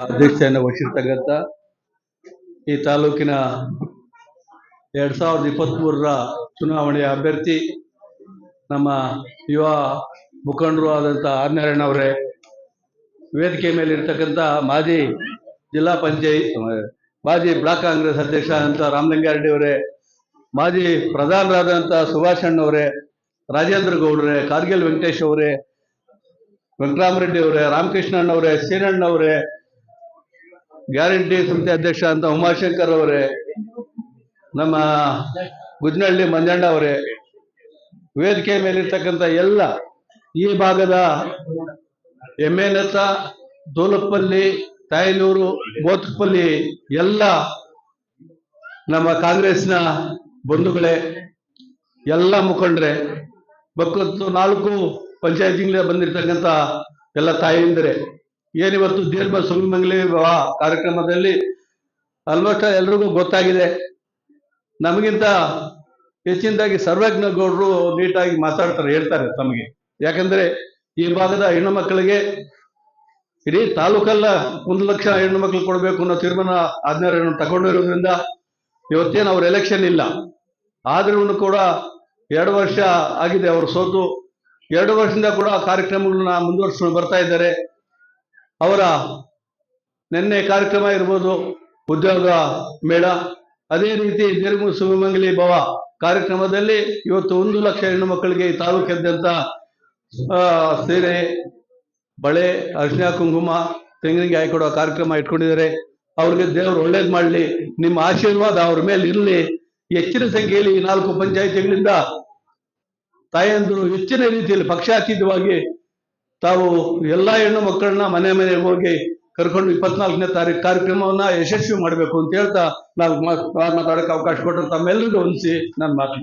ಅಧ್ಯಕ್ಷತೆಯನ್ನು ವಹಿಸಿರ್ತಕ್ಕಂಥ ಈ ತಾಲೂಕಿನ ಎರಡ್ ಸಾವಿರದ ಇಪ್ಪತ್ತ್ ಮೂರರ ಚುನಾವಣೆಯ ಅಭ್ಯರ್ಥಿ, ನಮ್ಮ ಯುವ ಮುಖಂಡರು ಆದಂಥ ಆರ್ ಅವರೇ, ವೇದಿಕೆ ಮೇಲೆ ಇರ್ತಕ್ಕಂಥ ಮಾಜಿ ಜಿಲ್ಲಾ ಪಂಚಾಯತ್, ಮಾಜಿ ಬ್ಲಾಕ್ ಕಾಂಗ್ರೆಸ್ ಅಧ್ಯಕ್ಷ ಅಂತ ರಾಮಲಿಂಗಾರೆಡ್ಡಿ ಅವರೇ, ಮಾಜಿ ಪ್ರಧಾನರಾದಂಥ ಸುಭಾಷ್ ಅಣ್ಣವರೇ ರಾಜೇಂದ್ರ ಗೌಡ್ರೆ ಕಾರ್ಗಿಲ್ ವೆಂಕಟೇಶ್ ಅವರೇ, ವೆಂಕಟರಾಮರೆಡ್ಡಿ ಅವರೇ, ರಾಮಕೃಷ್ಣ ಅಣ್ಣವರೇ ಸೀನಣ್ಣವರೇ ಗ್ಯಾರಂಟಿ ಸಮಿತಿ ಅಧ್ಯಕ್ಷ ಅಂತ ಉಮಾಶಂಕರ್ ಅವರೇ, ನಮ್ಮ ಗುಜ್ನಹಳ್ಳಿ ಮಂಜಣ್ಣ ಅವರೇ, ವೇದಿಕೆ ಮೇಲಿರ್ತಕ್ಕಂಥ ಎಲ್ಲ ಈ ಭಾಗದ ಎಮ್ಮೆನತ್ತ, ದೋಲಪ್ಪಲ್ಲಿ, ತಾಯನೂರು ಮೋತಪಲ್ಲಿ ಎಲ್ಲ ನಮ್ಮ ಕಾಂಗ್ರೆಸ್ನ ಬಂಧುಗಳೇ, ಎಲ್ಲ ಮುಖಂಡ್ರೆ ಬಕ್ಕತ್ತು ನಾಲ್ಕು ಪಂಚಾಯತಿಗಳಿಂದ ಬಂದಿರತಕ್ಕಂಥ ಎಲ್ಲ ತಾಯಂದಿರೇ. ಏನಿವತ್ತು ದೀರ್ಘ ಸುಮಂಗಲಿ ವಿವಾಹ ಕಾರ್ಯಕ್ರಮದಲ್ಲಿ ಆಲ್ಮೋಸ್ಟ್ ಎಲ್ರಿಗೂ ಗೊತ್ತಾಗಿದೆ. ನಮಗಿಂತ ಹೆಚ್ಚಿನದಾಗಿ ಸರ್ವಜ್ಞ ಗೌಡರು ನೀಟಾಗಿ ಮಾತಾಡ್ತಾರೆ, ಹೇಳ್ತಾರೆ ತಮಗೆ. ಯಾಕಂದ್ರೆ ಈ ಭಾಗದ ಹೆಣ್ಣು ಮಕ್ಕಳಿಗೆ ಇಡೀ ತಾಲೂಕಲ್ಲ ಒಂದು ಲಕ್ಷ ಹೆಣ್ಣು ಮಕ್ಕಳು ಕೊಡಬೇಕು ಅನ್ನೋ ತೀರ್ಮಾನ ಆಜ್ಞೆಯನ್ನು ತಗೊಂಡಿರೋದ್ರಿಂದ ಇವತ್ತೇನು ಅವ್ರ ಎಲೆಕ್ಷನ್ ಇಲ್ಲ. ಆದ್ರೂ ಕೂಡ ಎರಡು ವರ್ಷ ಆಗಿದೆ ಅವರು ಸೋತು. ಎರಡು ವರ್ಷದಿಂದ ಕೂಡ ಕಾರ್ಯಕ್ರಮಗಳನ್ನ ಮುಂದುವರ್ಸ್ಕೊಂಡು ಬರ್ತಾ ಇದ್ದಾರೆ. ಅವರ ನಿನ್ನೆ ಕಾರ್ಯಕ್ರಮ ಇರ್ಬೋದು, ಉದ್ಯೋಗ ಮೇಳ, ಅದೇ ರೀತಿ ನಿರ್ಮು ಸುಮಂಗಲಿ ಭವ ಕಾರ್ಯಕ್ರಮದಲ್ಲಿ ಇವತ್ತು ಒಂದು ಲಕ್ಷ ಹೆಣ್ಣು ಮಕ್ಕಳಿಗೆ ಈ ತಾಲೂಕಾದ್ಯಂತ ಸೀರೆ, ಬಳೆ, ಅರಿಶಿನ ಕುಂಕುಮ ತೆಂಗಿನಿಗೆ ಹಾಕೊಡೋ ಕಾರ್ಯಕ್ರಮ ಇಟ್ಕೊಂಡಿದ್ದಾರೆ. ಅವ್ರಿಗೆ ದೇವರು ಒಳ್ಳೇದ್ ಮಾಡಲಿ, ನಿಮ್ಮ ಆಶೀರ್ವಾದ ಅವ್ರ ಮೇಲೆ ಇರಲಿ. ಹೆಚ್ಚಿನ ಸಂಖ್ಯೆಯಲ್ಲಿ ನಾಲ್ಕು ಪಂಚಾಯತಿಗಳಿಂದ ತಾಯಂದಿರು ಹೆಚ್ಚಿನ ರೀತಿಯಲ್ಲಿ ಪಕ್ಷಾತೀತವಾಗಿ ತಾವು ಎಲ್ಲ ಹೆಣ್ಣು ಮಕ್ಕಳನ್ನ ಮನೆ ಮನೆಗೆ ಹೋಗಿ ಕರ್ಕೊಂಡು ಇಪ್ಪತ್ನಾಲ್ಕನೇ ತಾರೀಕು ಕಾರ್ಯಕ್ರಮವನ್ನ ಯಶಸ್ವಿ ಮಾಡಬೇಕು ಅಂತ ಹೇಳ್ತಾ ನಾವು ಮಾತಾಡಕ್ಕೆ ಅವಕಾಶ ಕೊಟ್ಟರು ತಮ್ಮೆಲ್ಲರಿಗೂ ಹೊಂದಿಸಿ ನಾನು ಮಾತು